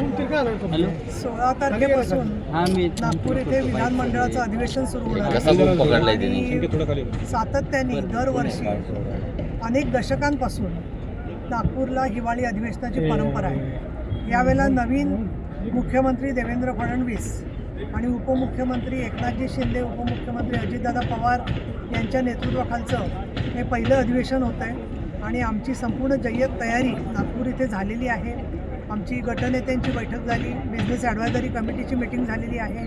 Hello? सोळा तारखेपासून नागपूर येथे विधानमंडळाचं अधिवेशन सुरू होणार कसा आहे. ग्रुप पकडलाय त्यांनी? आणि सातत्याने दरवर्षी अनेक दशकांपासून नागपूरला हिवाळी अधिवेशनाची परंपरा आहे. यावेळेला नवीन मुख्यमंत्री देवेंद्र फडणवीस आणि उपमुख्यमंत्री एकनाथजी शिंदे उपमुख्यमंत्री अजितदादा पवार यांच्या नेतृत्वाखालचं हे पहिलं अधिवेशन होतं आहे आणि आमची संपूर्ण जय्यत तयारी नागपूर इथे झालेली आहे. आमची गटनेत्यांची बैठक झाली बिझनेस ॲडवायझरी कमिटीची मिटिंग झालेली आहे.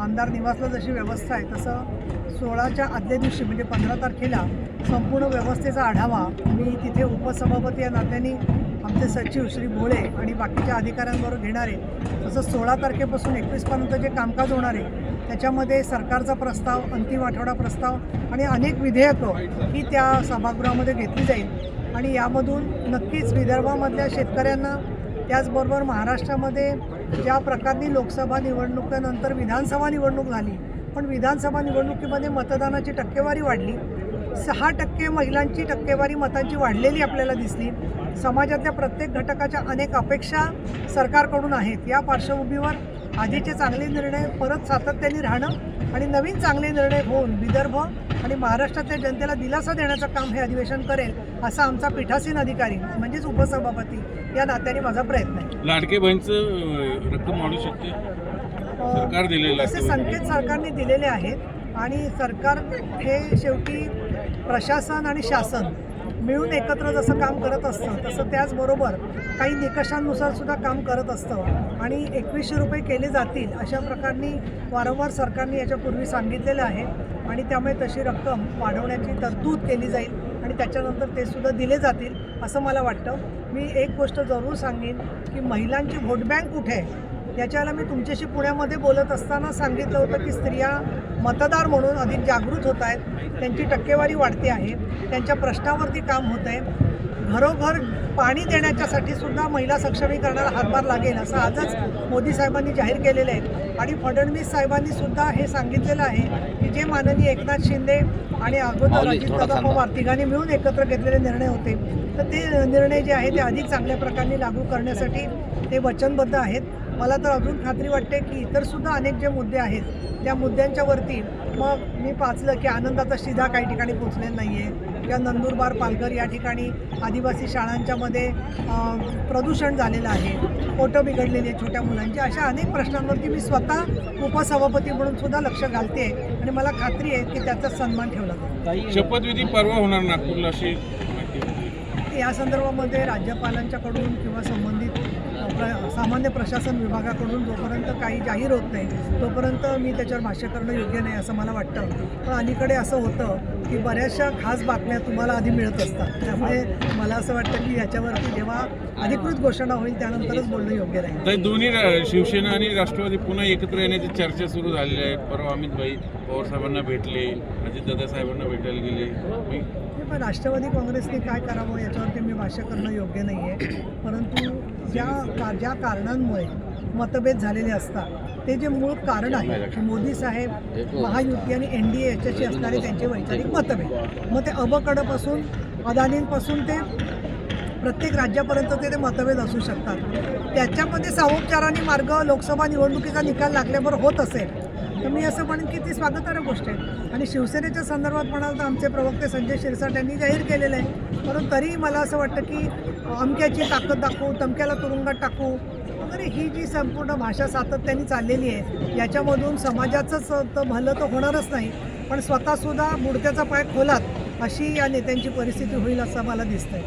आमदार निवासला जशी व्यवस्था आहे तसं सोळाच्या आदल्या दिवशी म्हणजे पंधरा तारखेला संपूर्ण व्यवस्थेचा आढावा मी तिथे उपसभापती या नात्याने आमचे सचिव श्री भोळे आणि बाकीच्या अधिकाऱ्यांबरोबर घेणार आहे. तसंच सोळा तारखेपासून एकवीसपर्यंत जे कामकाज होणार आहे त्याच्यामध्ये सरकारचा प्रस्ताव अंतिम आठवडा प्रस्ताव आणि अनेक विधेयकं ही त्या सभागृहामध्ये घेतली जाईल. आणि यामधून नक्कीच विदर्भामधल्या शेतकऱ्यांना त्याचबरोबर महाराष्ट्रामध्ये ज्या प्रकारनी लोकसभा निवडणुकीनंतर विधानसभा निवडणूक झाली पण विधानसभा निवडणुकीमध्ये मतदानाची टक्केवारी वाढली. सहा टक्के महिलांची टक्केवारी मतांची वाढलेली आपल्याला दिसली. समाजातल्या प्रत्येक घटकाच्या अनेक अपेक्षा सरकारकडून आहेत. या पार्श्वभूमीवर आधीचे चांगले निर्णय परत सातत्याने राहणं आणि नवीन चांगले निर्णय होऊन विदर्भ आणि महाराष्ट्रातल्या जनतेला दिलासा देण्याचं काम हे अधिवेशन करेल असा आमचा पीठासीन अधिकारी म्हणजेच उपसभापती या नात्याने माझा प्रयत्न आहे लाडके बहिणीचं रक्कम वाढू शकते सरकार दिलेलं असे असतं. संकेत सरकारने दिलेले आहेत आणि सरकार हे शेवटी प्रशासन आणि शासन मिळून एकत्र जसं काम करत असतं तसं त्याचबरोबर काही निकषांनुसार सुद्धा काम करत असतं. आणि एकवीसशे रुपये केले जातील अशा प्रकारनी वारंवार सरकारने याच्यापूर्वी सांगितलेलं आहे. आणि त्यामुळे तशी रक्कम वाढवण्याची तरतूद केली जाईल आणि त्याच्यानंतर ते सुद्धा दिले जातील असं मला वाटतं. मी एक गोष्ट जरूर सांगेन की महिलांची व्होट बँक कुठे आहे? याच्याला मी तुमच्याशी पुण्यामध्ये बोलत असताना सांगितलं होतं की स्त्रिया मतदार म्हणून अधिक जागृत होत आहेत. त्यांची टक्केवारी वाढते आहे. त्यांच्या प्रश्नावरती काम होत आहे. घरोघर पाणी देण्याच्यासाठी सुद्धा महिला सक्षमीकरणाला हातभार लागेल असं आजच मोदी साहेबांनी जाहीर केलेलं आहे. आणि फडणवीस साहेबांनी सुद्धा हे सांगितलेलं आहे की जे माननीय एकनाथ शिंदे आणि अगोदर अजितदादा. पवार तिघांनी मिळून एकत्र घेतलेले निर्णय होते. तर ते निर्णय जे आहे ते अधिक चांगल्या प्रकारे लागू करण्यासाठी ते वचनबद्ध आहेत. मला तर अजून खात्री वाटते की इतर सुद्धा अनेक जे मुद्दे आहेत त्या मुद्द्यांच्या वरती मग मी पाचलं की आनंदाचा शिधा काही ठिकाणी पोचलेला नाही आहे किंवा नंदुरबार पालघर या ठिकाणी आदिवासी शाळांच्या मध्ये अं, प्रदूषण झालेलं आहे. पोटं बिघडलेली आहे छोट्या मुलांची. अशा अनेक प्रश्नांवरती मी स्वतः उपसभापती म्हणून सुद्धा लक्ष घालते आणि मला खात्री आहे की त्याचा सन्मान ठेवला जाईल. शपथविधी परवा होणार नागपूरला अशी. या संदर्भामध्ये राज्यपालांच्याकडून किंवा संबंधित सामान्य प्रशासन विभागाकडून जोपर्यंत काही जाहीर होत नाही तोपर्यंत मी त्याच्यावर भाष्य करणं योग्य नाही असं मला वाटतं. पण अलीकडे असं होतं की बऱ्याचशा खास बातम्या तुम्हाला आधी मिळत असतात. त्यामुळे मला असं वाटतं की याच्यावरती जेव्हा अधिकृत घोषणा होईल त्यानंतरच बोलणं योग्य राहील. दोन्ही शिवसेना आणि राष्ट्रवादी पुन्हा एकत्र येण्याची चर्चा सुरू झालेली आहे. परवा अमित भाई पवार साहेबांना भेटले अजितदादा साहेबांना भेटायला गेले. मी- हे पण राष्ट्रवादी काँग्रेसने काय करावं याच्यावरती मी भाष्य करणं योग्य नाही आहे परंतु ज्या का ज्या कारणांमुळे मतभेद झालेले असतात ते जे मूळ कारण आहे की मोदी साहेब महायुती आणि एन डी ए याच्याशी असणारे त्यांचे वैचारिक मतभेद. मग ते अबकडपासून अदानींपासून ते प्रत्येक राज्यापर्यंत ते ते मतभेद असू शकतात. त्याच्यामध्ये सामोपचाराने मार्ग लोकसभा निवडणुकीचा निकाल लागल्यावर होत असेल तर मी असं म्हणेन की ती स्वागतार्ह गोष्ट आहे. आणि शिवसेनेच्या संदर्भात म्हणाल तर आमचे प्रवक्ते संजय शिरसाट यांनी जाहीर केलेलं आहे. परंतु तरीही मला असं वाटतं की अमक्याची ताकद दाखवू तमक्याला तुरुंगात टाकू वगैरे ही जी संपूर्ण भाषा सातत्याने चाललेली आहे याच्यामधून समाजाचंच तर भलं तर होणारच नाही पण स्वतःसुद्धा बुडत्याचा पाय खोलात अशी या नेत्यांची परिस्थिती होईल असं मला दिसतं